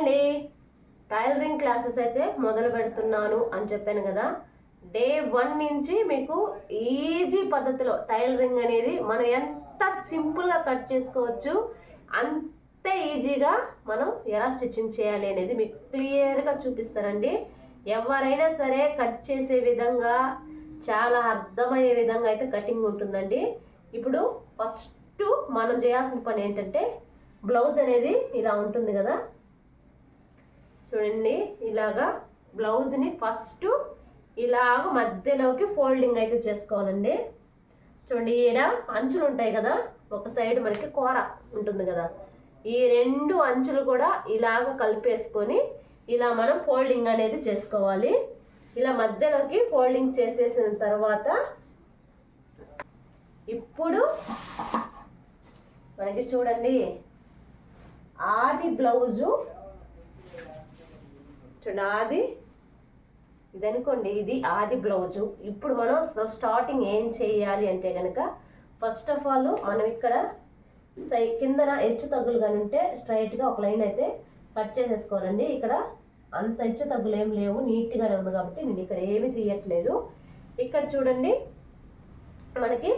అండి tailoring classes అయితే మొదలు పెడుతున్నాను అని చెప్పాను కదా. డే వన్ నుంచి మీకు ఈజీ పద్ధతిలో టైలరింగ్ అనేది మనం ఎంత సింపుల్గా కట్ చేసుకోవచ్చు అంతే ఈజీగా మనం ఎలా స్టిచ్చింగ్ చేయాలి అనేది మీకు క్లియర్గా చూపిస్తారండి ఎవరైనా సరే కట్ చేసే విధంగా చాలా అర్థమయ్యే విధంగా అయితే కటింగ్ ఉంటుందండి. ఇప్పుడు ఫస్ట్ మనం చేయాల్సిన పని ఏంటంటే బ్లౌజ్ అనేది ఇలా ఉంటుంది కదా. చూడండి ఇలాగా బ్లౌజ్ని ఫస్ట్ ఇలాగ మధ్యలోకి ఫోల్డింగ్ అయితే చేసుకోవాలండి. చూడండి ఈడ అంచులు ఉంటాయి కదా ఒక సైడ్ మనకి కూర ఉంటుంది కదా. ఈ రెండు అంచులు కూడా ఇలాగ కలిపేసుకొని ఇలా మనం ఫోల్డింగ్ అనేది చేసుకోవాలి. ఇలా మధ్యలోకి ఫోల్డింగ్ చేసేసిన తర్వాత ఇప్పుడు మనకి చూడండి ఆది బ్లౌజు చూడండి. ఆది ఇది అనుకోండి ఇది ఆది బ్లౌజు. ఇప్పుడు మనం స్టార్టింగ్ ఏం చేయాలి అంటే కనుక ఫస్ట్ ఆఫ్ ఆల్ మనం ఇక్కడ సై కిందన హెచ్చు తగ్గులు కానీ ఉంటే స్ట్రైట్గా ఒక లైన్ అయితే కట్ చేసేసుకోవాలండి. ఇక్కడ అంత హెచ్చు తగ్గులు ఏం లేవు నీట్గానే ఉంది కాబట్టి నేను ఇక్కడ ఏమీ తీయట్లేదు. ఇక్కడ చూడండి మనకి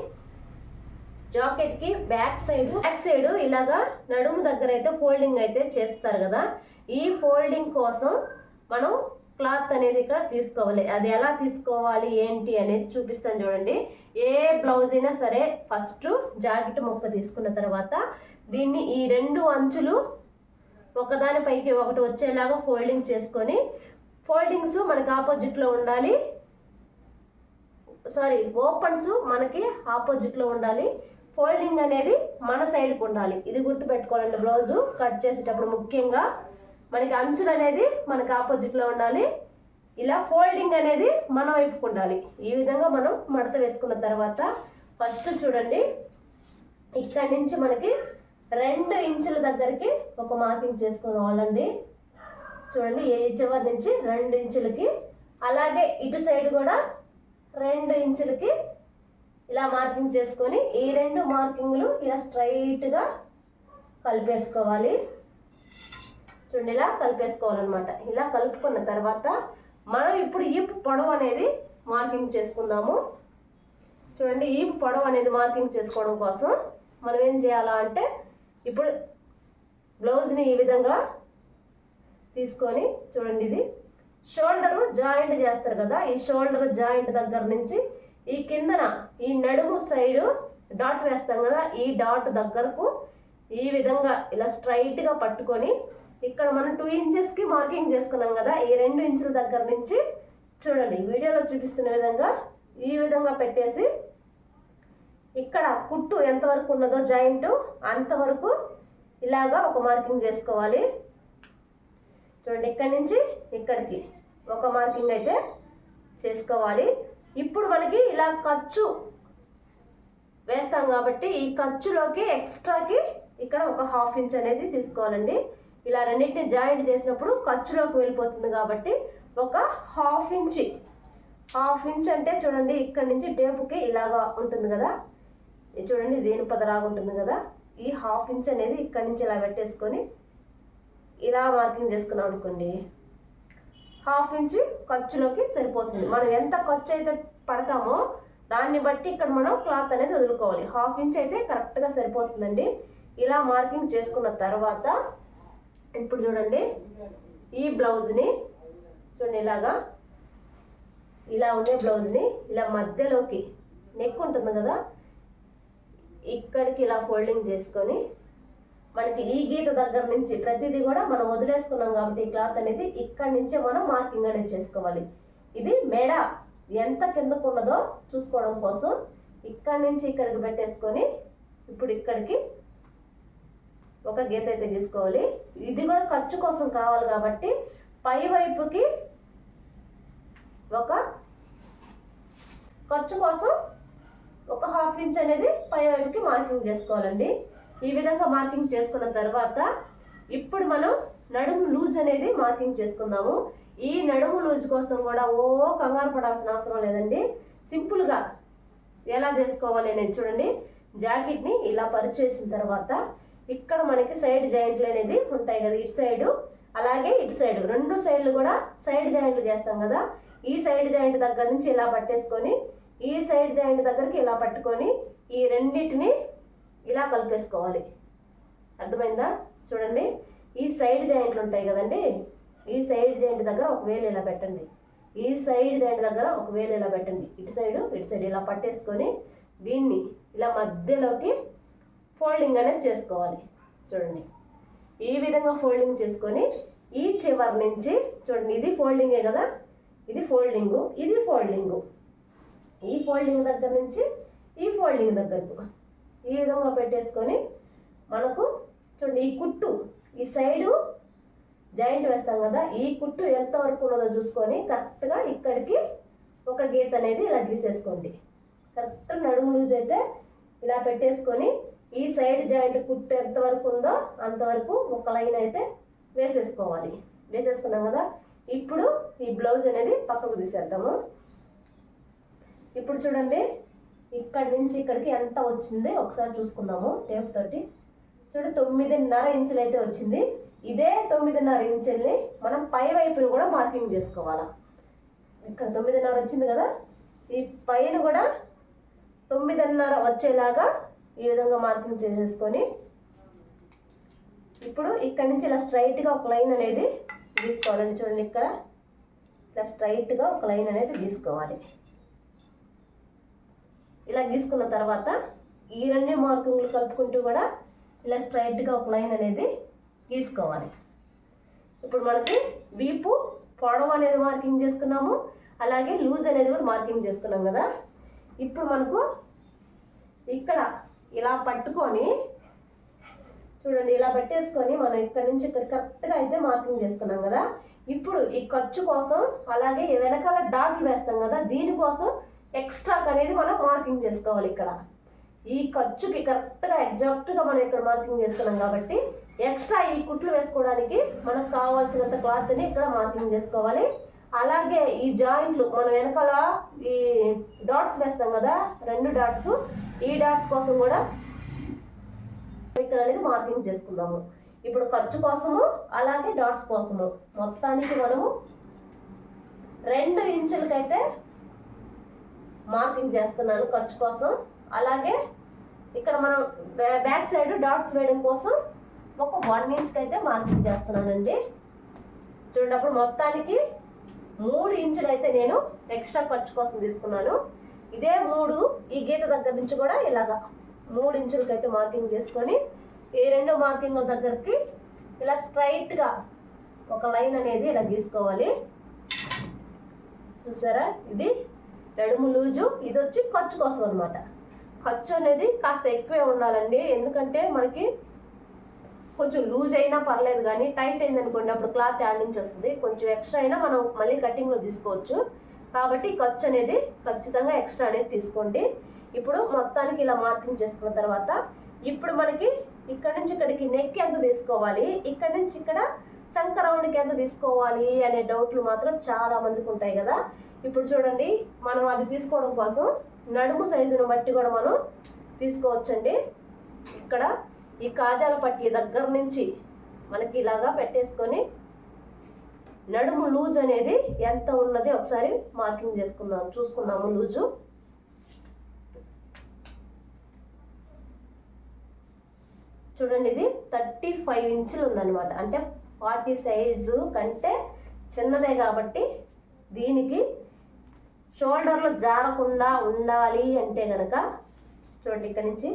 జాకెట్కి బ్యాక్ సైడ్ బ్యాక్ సైడ్ ఇలాగా నడుము దగ్గర అయితే ఫోల్డింగ్ అయితే చేస్తారు కదా. ఈ ఫోల్డింగ్ కోసం మనం క్లాత్ అనేది ఇక్కడ తీసుకోవాలి. అది ఎలా తీసుకోవాలి ఏంటి అనేది చూపిస్తాను చూడండి. ఏ బ్లౌజ్ అయినా సరే ఫస్ట్ జాకెట్ ముక్క తీసుకున్న తర్వాత దీన్ని ఈ రెండు అంచులు ఒకదాని పైకి ఒకటి వచ్చేలాగా ఫోల్డింగ్ చేసుకొని ఫోల్డింగ్స్ మనకి ఆపోజిట్లో ఉండాలి. సారీ ఓపెన్స్ మనకి ఆపోజిట్లో ఉండాలి. ఫోల్డింగ్ అనేది మన సైడ్కి ఉండాలి. ఇది గుర్తుపెట్టుకోవాలండి బ్లౌజు కట్ చేసేటప్పుడు ముఖ్యంగా మనకి అంచులు అనేది మనకి ఆపోజిట్లో ఉండాలి. ఇలా ఫోల్డింగ్ అనేది మన వైపుకు ఉండాలి. ఈ విధంగా మనం మడత వేసుకున్న తర్వాత ఫస్ట్ చూడండి. ఇక్కడి నుంచి మనకి రెండు ఇంచుల దగ్గరికి ఒక మార్కింగ్ చేసుకోవాలండి చూడండి ఏ చివరి నుంచి రెండు ఇంచులకి అలాగే ఇటు సైడ్ కూడా రెండు ఇంచులకి ఇలా మార్కింగ్ చేసుకొని ఈ రెండు మార్కింగ్లు ఇలా స్ట్రైట్గా కలిపేసుకోవాలి. చూడండి ఇలా కలిపేసుకోవాలన్నమాట. ఇలా కలుపుకున్న తర్వాత మనం ఇప్పుడు ఈ పొడవు అనేది మార్కింగ్ చేసుకుందాము. చూడండి ఈ పొడవు అనేది మార్కింగ్ చేసుకోవడం కోసం మనం ఏం చేయాలా అంటే ఇప్పుడు బ్లౌజ్ని ఈ విధంగా తీసుకొని చూడండి ఇది. షోల్డర్ జాయింట్ చేస్తారు కదా ఈ షోల్డర్ జాయింట్ దగ్గర నుంచి ఈ కిందన ఈ నడుము సైడు డాట్ వేస్తాం కదా ఈ డాట్ దగ్గరకు ఈ విధంగా ఇలా స్ట్రైట్గా పట్టుకొని ఇక్కడ మనం టూ ఇంచెస్కి మార్కింగ్ చేసుకున్నాం కదా ఈ రెండు ఇంచుల దగ్గర నుంచి చూడండి వీడియోలో చూపిస్తున్న విధంగా ఈ విధంగా పెట్టేసి ఇక్కడ కుట్టు ఎంతవరకు ఉన్నదో జాయింట్ అంతవరకు ఇలాగా ఒక మార్కింగ్ చేసుకోవాలి. చూడండి ఇక్కడి నుంచి ఇక్కడికి ఒక మార్కింగ్ అయితే చేసుకోవాలి. ఇప్పుడు మనకి ఇలా ఖర్చు వేస్తాం కాబట్టి ఈ ఖర్చులోకి ఎక్స్ట్రాకి ఇక్కడ ఒక హాఫ్ ఇంచ్ అనేది తీసుకోవాలండి. ఇలా రెండింటిని జాయింట్ చేసినప్పుడు ఖర్చులోకి వెళ్ళిపోతుంది కాబట్టి ఒక హాఫ్ ఇంచ్ హాఫ్ ఇంచ్ అంటే చూడండి ఇక్కడ నుంచి టేపుకి ఇలాగా ఉంటుంది కదా. చూడండి దేని పదలాగా ఉంటుంది కదా. ఈ హాఫ్ ఇంచ్ అనేది ఇక్కడ నుంచి ఇలా పెట్టేసుకొని ఇలా మార్కింగ్ చేసుకున్నాం అనుకోండి. హాఫ్ ఇంచ్ ఖర్చులోకి సరిపోతుంది. మనం ఎంత ఖర్చు అయితే పడతామో దాన్ని బట్టి ఇక్కడ మనం క్లాత్ అనేది వదులుకోవాలి. హాఫ్ ఇంచ్ అయితే కరెక్ట్గా సరిపోతుందండి. ఇలా మార్కింగ్ చేసుకున్న తర్వాత ఇప్పుడు చూడండి. ఈ బ్లౌజ్ని చూడండి ఇలాగా. ఇలా ఉండే బ్లౌజ్ని ఇలా మధ్యలోకి నెక్ ఉంటుంది కదా. ఇక్కడికి ఇలా ఫోల్డింగ్ చేసుకొని మనకి ఈ గీత దగ్గర నుంచి ప్రతిదీ కూడా మనం వదిలేసుకున్నాం కాబట్టి ఈ క్లాత్ అనేది ఇక్కడి నుంచే మనం మార్కింగ్ అనేది చేసుకోవాలి. ఇది మెడ ఎంత కిందకు ఉన్నదో చూసుకోవడం కోసం ఇక్కడి నుంచి ఇక్కడికి పెట్టేసుకొని ఇప్పుడు ఇక్కడికి ఒక గీత అయితే తీసుకోవాలి. ఇది కూడా ఖర్చు కోసం కావాలి కాబట్టి పై వైపుకి ఒక ఖర్చు కోసం ఒక హాఫ్ ఇంచ్ అనేది పై వైపుకి మార్కింగ్ చేసుకోవాలండి. ఈ విధంగా మార్కింగ్ చేసుకున్న తర్వాత ఇప్పుడు మనం నడుము లూజ్ అనేది మార్కింగ్ చేసుకుందాము. ఈ నడుము లూజ్ కోసం కూడా ఓ కంగారు పడాల్సిన అవసరం లేదండి. సింపుల్గా ఎలా చేసుకోవాలి అనేది చూడండి. జాకెట్ని ఇలా పరిచేసిన తర్వాత ఇక్కడ మనకి సైడ్ జాయింట్లు అనేది ఉంటాయి కదా ఇటు సైడు అలాగే ఇటు సైడ్. రెండు సైడ్లు కూడా సైడ్ జాయింట్లు చేస్తాం కదా. ఈ సైడ్ జాయింట్ దగ్గర నుంచి ఇలా పట్టేసుకొని ఈ సైడ్ జాయింట్ దగ్గరికి ఇలా పట్టుకొని ఈ రెండింటిని ఇలా కలిపేసుకోవాలి. అర్థమైందా? చూడండి. ఈ సైడ్ జాయింట్లు ఉంటాయి కదండి. ఈ సైడ్ జాయింట్ దగ్గర ఒక వేలు ఇలా పెట్టండి. ఈ సైడ్ జాయింట్ దగ్గర ఒక వేలు ఇలా పెట్టండి. ఇటు సైడ్ ఇటు సైడ్ ఇలా పట్టేసుకొని దీన్ని ఇలా మధ్యలోకి ఫోల్డింగ్ అనేది చేసుకోవాలి. చూడండి. ఈ విధంగా ఫోల్డింగ్ చేసుకొని ఈ చివరి నుంచి చూడండి ఇది ఫోల్డింగే కదా? ఇది ఫోల్డింగు ఇది ఫోల్డింగు. ఈ ఫోల్డింగ్ దగ్గర నుంచి ఈ ఫోల్డింగ్ దగ్గరకు. ఈ విధంగా పెట్టేసుకొని మనకు చూడండి ఈ కుట్టు ఈ సైడు జాయింట్ వేస్తాం కదా ఈ కుట్టు ఎంతవరకు ఉన్నదో చూసుకొని కరెక్ట్గా ఇక్కడికి ఒక గీత అనేది ఇలా గీసేసుకోండి. కరెక్ట్ నడుము లూజ్ అయితే ఇలా పెట్టేసుకొని ఈ సైడ్ జాయింట్ కుట్టు ఎంత వరకు ఉందో అంతవరకు ఒక లైన్ అయితే వేసేసుకోవాలి. వేసేసుకున్నాం కదా? ఇప్పుడు ఈ బ్లౌజ్ అనేది పక్కకు తీసేద్దాము. ఇప్పుడు చూడండి ఇక్కడి నుంచి ఇక్కడికి ఎంత వచ్చింది? ఒకసారి చూసుకుందాము టేప్ తోటి. చూడు తొమ్మిదిన్నర ఇంచులు అయితే వచ్చింది. ఇదే తొమ్మిదిన్నర ఇంచుల్ని మనం పై వైపుని కూడా మార్కింగ్ చేసుకోవాలా. ఇక్కడ తొమ్మిదిన్నర వచ్చింది కదా? ఈ పైన కూడా తొమ్మిదిన్నర వచ్చేలాగా ఈ విధంగా మార్కింగ్ చేసేసుకొని ఇప్పుడు ఇక్కడ నుంచి ఇలా స్ట్రైట్గా ఒక లైన్ అనేది గీసుకోవాలండి చూడండి ఇక్కడ. ఇలా స్ట్రైట్గా ఒక లైన్ అనేది గీసుకోవాలి ఇలా గీసుకున్న తర్వాత ఈ రెండు మార్కింగ్లు కలుపుకుంటూ కూడా ఇలా స్ట్రైట్గా ఒక లైన్ అనేది గీసుకోవాలి. ఇప్పుడు మనకి వీపు పొడవు అనేది మార్కింగ్ చేసుకున్నాము. అలాగే లూజ్ అనేది కూడా మార్కింగ్ చేసుకున్నాం కదా. ఇప్పుడు మనకు ఇక్కడ ఇలా పట్టుకొని చూడండి ఇలా పెట్టేసుకొని మనం ఇక్కడ నుంచి ఇక్కడ కరెక్ట్గా అయితే మార్కింగ్ చేసుకున్నాం కదా. ఇప్పుడు ఈ ఖర్చు కోసం అలాగే ఈ వెనకాల డాట్లు వేస్తాం కదా దీనికోసం ఎక్స్ట్రా అనేది మనం మార్కింగ్ చేసుకోవాలి ఇక్కడ. ఈ ఖర్చుకి కరెక్ట్గా ఎగ్జాక్ట్గా మనం ఇక్కడ మార్కింగ్ చేసుకున్నాం కాబట్టి ఎక్స్ట్రా ఈ కుట్లు వేసుకోవడానికి మనకు కావాల్సినంత క్లాత్ని ఇక్కడ మార్కింగ్ చేసుకోవాలి. అలాగే ఈ జాయింట్లు మనం వెనకాల ఈ డాట్స్ వేస్తాం కదా రెండు డాట్స్ ఈ డాట్స్ కోసం కూడా ఇక్కడ అనేది మార్కింగ్ చేసుకుందాము. ఇప్పుడు ఖర్చు కోసము అలాగే డాట్స్ కోసము. మొత్తానికి మనము రెండు ఇంచులకైతే మార్కింగ్ చేస్తున్నాను ఖర్చు కోసం. అలాగే ఇక్కడ మనం బ్యాక్ సైడ్ డాట్స్ వేయడం కోసం ఒక వన్ ఇంచ్కి అయితే మార్కింగ్ చేస్తున్నానండి. చూడండి అప్పుడు మొత్తానికి మూడు ఇంచులు అయితే నేను ఎక్స్ట్రా ఖర్చు కోసం తీసుకున్నాను. ఇదే మూడు ఈ గీత దగ్గర నుంచి కూడా ఇలాగా మూడు ఇంచులకి అయితే మార్కింగ్ చేసుకొని ఈ రెండు మార్కింగ్ దగ్గరికి ఇలా స్ట్రైట్గా ఒక లైన్ అనేది ఇలా గీసుకోవాలి. చూసారా? ఇది నడుము లూజు. ఇది వచ్చి ఖర్చు కోసం అనమాట ఖర్చు అనేది కాస్త ఎక్కువే ఉండాలండి. ఎందుకంటే మనకి కొంచెం లూజ్ అయినా పర్లేదు కానీ టైట్ అయింది అనుకోండి అప్పుడు క్లాత్ యాడ్ నుంచి వస్తుంది. కొంచెం ఎక్స్ట్రా అయినా మనం మళ్ళీ కటింగ్లో తీసుకోవచ్చు. కాబట్టి ఖర్చు అనేది ఖచ్చితంగా ఎక్స్ట్రా అనేది తీసుకోండి. ఇప్పుడు మొత్తానికి ఇలా మార్కింగ్ చేసుకున్న తర్వాత ఇప్పుడు మనకి ఇక్కడ నుంచి ఇక్కడికి నెక్ ఎంత తీసుకోవాలి ఇక్కడ నుంచి ఇక్కడ చంక రౌండ్కి ఎంత తీసుకోవాలి అనే డౌట్లు మాత్రం చాలా మందికి ఉంటాయి కదా. ఇప్పుడు చూడండి మనం అది తీసుకోవడం కోసం నడుము సైజును బట్టి కూడా మనం తీసుకోవచ్చండి. ఇక్కడ ఈ కాజాల పట్టి దగ్గర నుంచి మనకి ఇలాగా పెట్టేసుకొని నడుము లూజ్ అనేది ఎంత ఉన్నది ఒకసారి మార్కింగ్ చేసుకుందాం చూసుకుందాము లూజు. చూడండి ఇది థర్టీ ఫైవ్ ఇంచులు ఉందన్నమాట. అంటే ఫార్టీ సైజు కంటే చిన్నదే కాబట్టి దీనికి షోల్డర్లు జారకుండా ఉండాలి అంటే కనుక చూడండి ఇక్కడ నుంచి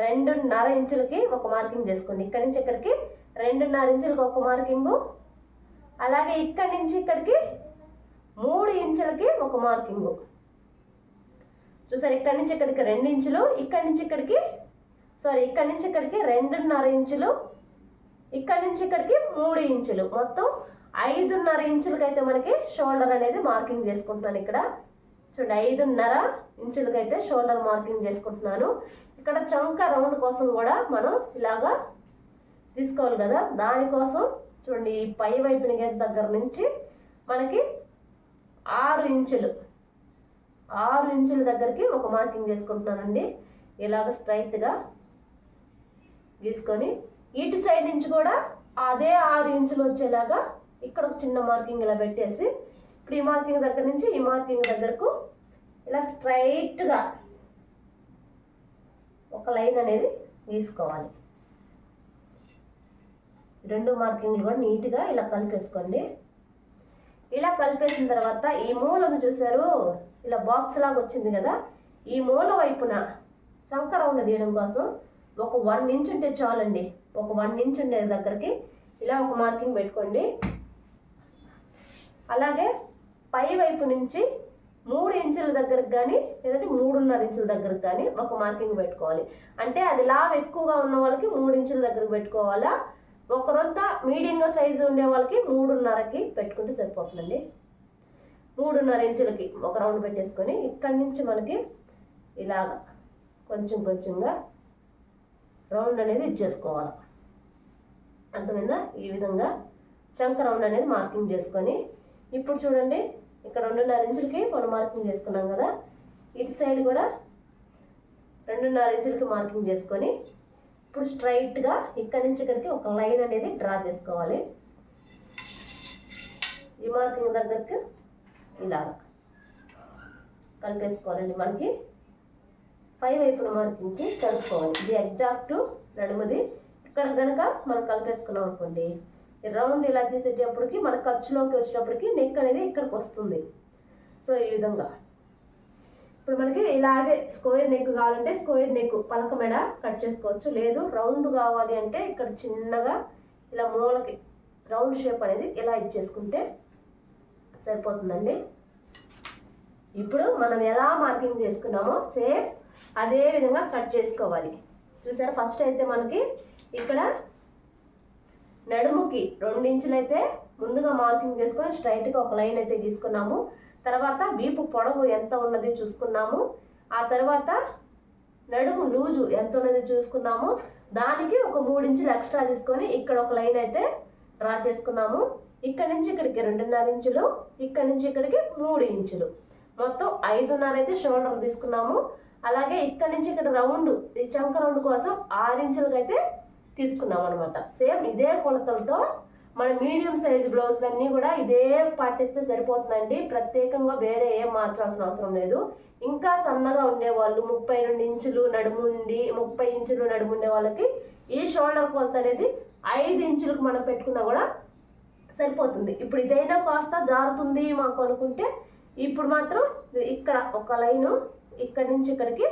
రెండున్నర ఇంచులకి ఒక మార్కింగ్ చేసుకోండి. ఇక్కడి నుంచి ఇక్కడికి రెండున్నర ఇంచులకి ఒక మార్కింగు. అలాగే ఇక్కడి నుంచి ఇక్కడికి మూడు ఇంచులకి ఒక మార్కింగు. చూసారు ఇక్కడి నుంచి ఇక్కడికి రెండు ఇంచులు ఇక్కడి నుంచి ఇక్కడికి సారీ ఇక్కడి నుంచి ఇక్కడికి రెండున్నర ఇంచులు ఇక్కడి నుంచి ఇక్కడికి మూడు ఇంచులు. మొత్తం ఐదున్నర ఇంచులకి అయితే మనకి షోల్డర్ అనేది మార్కింగ్ చేసుకుంటున్నాను ఇక్కడ. చూడండి ఐదున్నర ఇంచులకైతే షోల్డర్ మార్కింగ్ చేసుకుంటున్నాను. ఇక్కడ చంక రౌండ్ కోసం కూడా మనం ఇలాగా తీసుకోవాలి కదా. దానికోసం చూడండి ఈ పై వైపున గీత దగ్గర నుంచి మనకి ఆరు ఇంచులు ఆరు ఇంచుల దగ్గరికి ఒక మార్కింగ్ చేసుకుంటున్నానండి. ఇలాగ స్ట్రైట్గా గీసుకొని ఇటు సైడ్ నుంచి కూడా అదే ఆరు ఇంచులు వచ్చేలాగా ఇక్కడ ఒక చిన్న మార్కింగ్ ఇలా పెట్టేసి ఇప్పుడు ఈ మార్కింగ్ దగ్గర నుంచి ఈ మార్కింగ్ దగ్గరకు ఇలా స్ట్రైట్గా ఒక లైన్ అనేది వేసుకోవాలి రెండు మార్కింగ్లు కూడా నీట్గా ఇలా కలిపేసుకోండి. ఇలా కలిపేసిన తర్వాత ఈ మూలను చూసారు ఇలా బాక్స్ లాగా వచ్చింది కదా? ఈ మూల వైపున చంక రౌండ్ తీయడం కోసం ఒక వన్ ఇంచ్ ఉంటే చాలండి. ఒక వన్ ఇంచ్ ఉండే దగ్గరికి ఇలా ఒక మార్కింగ్ పెట్టుకోండి. అలాగే పై వైపు నుంచి మూడు ఇంచుల దగ్గరకు కానీ లేదంటే మూడున్నర ఇంచుల దగ్గరకు కానీ ఒక మార్కింగ్ పెట్టుకోవాలి. అంటే అది లావ్ ఎక్కువగా ఉన్న వాళ్ళకి మూడు ఇంచుల దగ్గరకు పెట్టుకోవాలా? ఒకరొంత మీడియంగా సైజు ఉండే వాళ్ళకి మూడున్నరకి పెట్టుకుంటే సరిపోతుందండి. మూడున్నర ఇంచులకి ఒక రౌండ్ పెట్టేసుకొని ఇక్కడి నుంచి మనకి ఇలాగ కొంచెం కొంచెంగా రౌండ్ అనేది ఇచ్చేసుకోవాలి. అర్థమైందా? ఈ విధంగా చంక రౌండ్ అనేది మార్కింగ్ చేసుకొని ఇప్పుడు చూడండి ఇక్కడ రెండున్నర ఇంచులకి మనం మార్కింగ్ చేసుకున్నాం కదా. ఇటు సైడ్ కూడా రెండున్నర ఇంచులకి మార్కింగ్ చేసుకొని ఇప్పుడు స్ట్రైట్గా ఇక్కడి నుంచి ఇక్కడికి ఒక లైన్ అనేది డ్రా చేసుకోవాలి. ఈ మార్కింగ్ దగ్గరికి ఇలా కలిపేసుకోవాలండి మనకి. పై వైపున మార్కింగ్కి కలుపుకోవాలి. ఇది ఎగ్జాక్ట్ నడుముది. ఇక్కడ కనుక మనం కలిపేసుకున్నాం అనుకోండి రౌండ్ ఇలా తీసేటప్పటికి మన ఖర్చులోకి వచ్చేటప్పటికి నెక్ అనేది ఇక్కడికి వస్తుంది. సో ఈ విధంగా. ఇప్పుడు మనకి ఇలాగే స్క్వేర్ నెక్ కావాలంటే స్క్వేర్ నెక్ పలక మెడ కట్ చేసుకోవచ్చు. లేదు రౌండ్ కావాలి అంటే ఇక్కడ చిన్నగా ఇలా మూలకి రౌండ్ షేప్ అనేది ఇలా ఇచ్చేసుకుంటే సరిపోతుందండి. ఇప్పుడు మనం ఎలా మార్కింగ్ చేసుకున్నామో సేమ్ అదే విధంగా కట్ చేసుకోవాలి. చూసారా? ఫస్ట్ అయితే మనకి ఇక్కడ నడుముకి రెండు ఇంచులైతే ముందుగా మార్కింగ్ చేసుకొని స్ట్రైట్గా ఒక లైన్ అయితే గీసుకున్నాము. తర్వాత వీపు పొడవు ఎంత ఉన్నది చూసుకున్నాము. ఆ తర్వాత నడుము లూజు ఎంత ఉన్నది చూసుకున్నాము. దానికి ఒక మూడు ఇంచులు ఎక్స్ట్రా తీసుకొని ఇక్కడ ఒక లైన్ అయితే డ్రా చేసుకున్నాము. ఇక్కడ నుంచి ఇక్కడికి రెండున్నర ఇంచులు ఇక్కడ నుంచి ఇక్కడికి మూడు ఇంచులు. మొత్తం ఐదున్నర అయితే షోల్డర్ తీసుకున్నాము. అలాగే ఇక్కడ నుంచి ఇక్కడ రౌండ్ ఈ చంక రౌండ్ కోసం ఆరు ఇంచులకైతే తీసుకున్నాం అనమాట సేమ్ ఇదే కొలతలతో మన మీడియం సైజ్ బ్లౌజులు కూడా ఇదే పాటిస్తే సరిపోతుందండి. ప్రత్యేకంగా వేరే ఏం మార్చాల్సిన అవసరం లేదు. ఇంకా సన్నగా ఉండేవాళ్ళు ముప్పై రెండు ఇంచులు నడుము ఉండి ముప్పై ఇంచులు నడుము ఉండే వాళ్ళకి ఈ షోల్డర్ కొలత అనేది ఐదు ఇంచులకు మనం పెట్టుకున్నా కూడా సరిపోతుంది. ఇప్పుడు ఇదైనా కాస్త జారుతుంది మాకు అనుకుంటే ఇప్పుడు మాత్రం ఇక్కడ ఒక లైను ఇక్కడి నుంచి ఇక్కడికి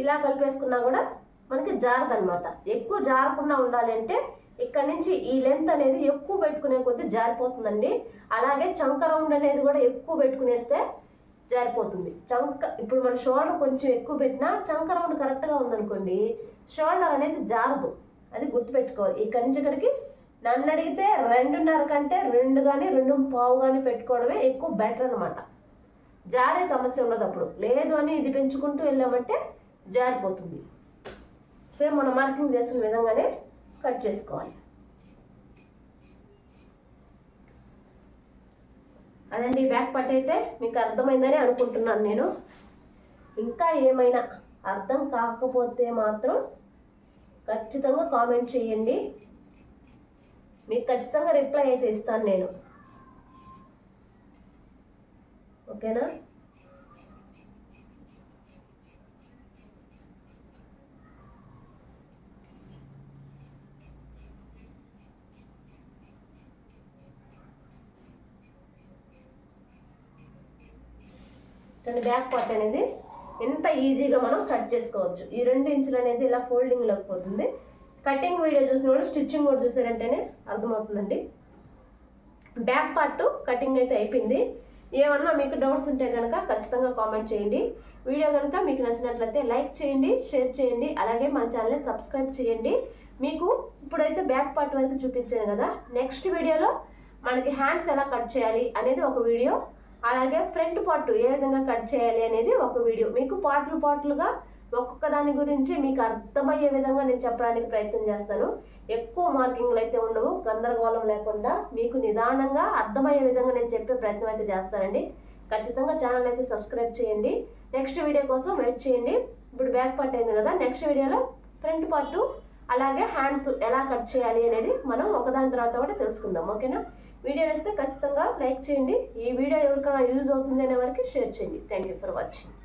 ఇలా కలిపేసుకున్నా కూడా మనకి జారదనమాట ఎక్కువ జారకుండా ఉండాలి అంటే ఇక్కడ నుంచి ఈ లెంత్ అనేది ఎక్కువ పెట్టుకునే కొద్దీ జారిపోతుందండి. అలాగే చంక రౌండ్ అనేది కూడా ఎక్కువ పెట్టుకునేస్తే జారిపోతుంది. చంక ఇప్పుడు మన షోల్డర్ కొంచెం ఎక్కువ పెట్టినా చంక రౌండ్ కరెక్ట్గా ఉందనుకోండి షోల్డర్ అనేది జారదు. అది గుర్తుపెట్టుకోవాలి. ఇక్కడి నుంచి ఇక్కడికి నన్ను అడిగితే రెండున్నర కంటే రెండు కానీ రెండు పావు కానీ పెట్టుకోవడమే ఎక్కువ బెటర్ అనమాట జారే సమస్య ఉండదు అప్పుడు లేదు అని ఇది పెంచుకుంటూ వెళ్ళామంటే జారిపోతుంది. సేమ్ మనం మార్కింగ్ చేసిన విధంగానే కట్ చేసుకోవాలి. అదండి బ్యాక్ పార్ట్ అయితే మీకు అర్థమైందని అనుకుంటున్నాను నేను. ఇంకా ఏమైనా అర్థం కాకపోతే మాత్రం ఖచ్చితంగా కామెంట్ చేయండి. మీకు ఖచ్చితంగా రిప్లై అయితే ఇస్తాను నేను. ఓకేనా? దాని బ్యాక్ పార్ట్ అనేది ఎంత ఈజీగా మనం కట్ చేసుకోవచ్చు. ఈ రెండు ఇంచులు అనేది ఇలా ఫోల్డింగ్లోకి పోతుంది. కటింగ్ వీడియో చూసిన వాళ్ళు స్టిచ్చింగ్ కూడా చూసారంటేనే అర్థమవుతుందండి. బ్యాక్ పార్ట్ కటింగ్ అయితే అయిపోయింది. ఏమన్నా మీకు డౌట్స్ ఉంటే కనుక ఖచ్చితంగా కామెంట్ చేయండి. వీడియో కనుక మీకు నచ్చినట్లయితే లైక్ చేయండి షేర్ చేయండి అలాగే మన ఛానల్ని సబ్స్క్రైబ్ చేయండి. మీకు ఇప్పుడైతే బ్యాక్ పార్ట్ వరకు చూపించాను కదా. నెక్స్ట్ వీడియోలో మనకి హ్యాండ్స్ ఎలా కట్ చేయాలి అనేది ఒక వీడియో అలాగే ఫ్రంట్ పార్ట్ ఏ విధంగా కట్ చేయాలి అనేది ఒక వీడియో. మీకు పార్ట్లు పార్ట్లుగా ఒక్కొక్క దాని గురించి మీకు అర్థమయ్యే విధంగా నేను చెప్పడానికి ప్రయత్నం చేస్తాను. ఎక్కువ మార్కింగ్లు అయితే ఉండవు గందరగోళం లేకుండా మీకు నిదానంగా అర్థమయ్యే విధంగా నేను చెప్పే ప్రయత్నం అయితే చేస్తానండి. ఖచ్చితంగా ఛానల్ అయితే సబ్స్క్రైబ్ చేయండి. నెక్స్ట్ వీడియో కోసం వెయిట్ చేయండి. ఇప్పుడు బ్యాక్ పార్ట్ అయింది కదా నెక్స్ట్ వీడియోలో ఫ్రంట్ పార్ట్ అలాగే హ్యాండ్స్ ఎలా కట్ చేయాలి అనేది మనం ఒకదాని తర్వాత ఒకటి తెలుసుకుందాం. ఓకేనా? వీడియో వేస్తే ఖచ్చితంగా లైక్ చేయండి. ఈ వీడియో ఎవరికైనా యూజ్ అవుతుంది అనే వరకు షేర్ చేయండి. Thank you for watching.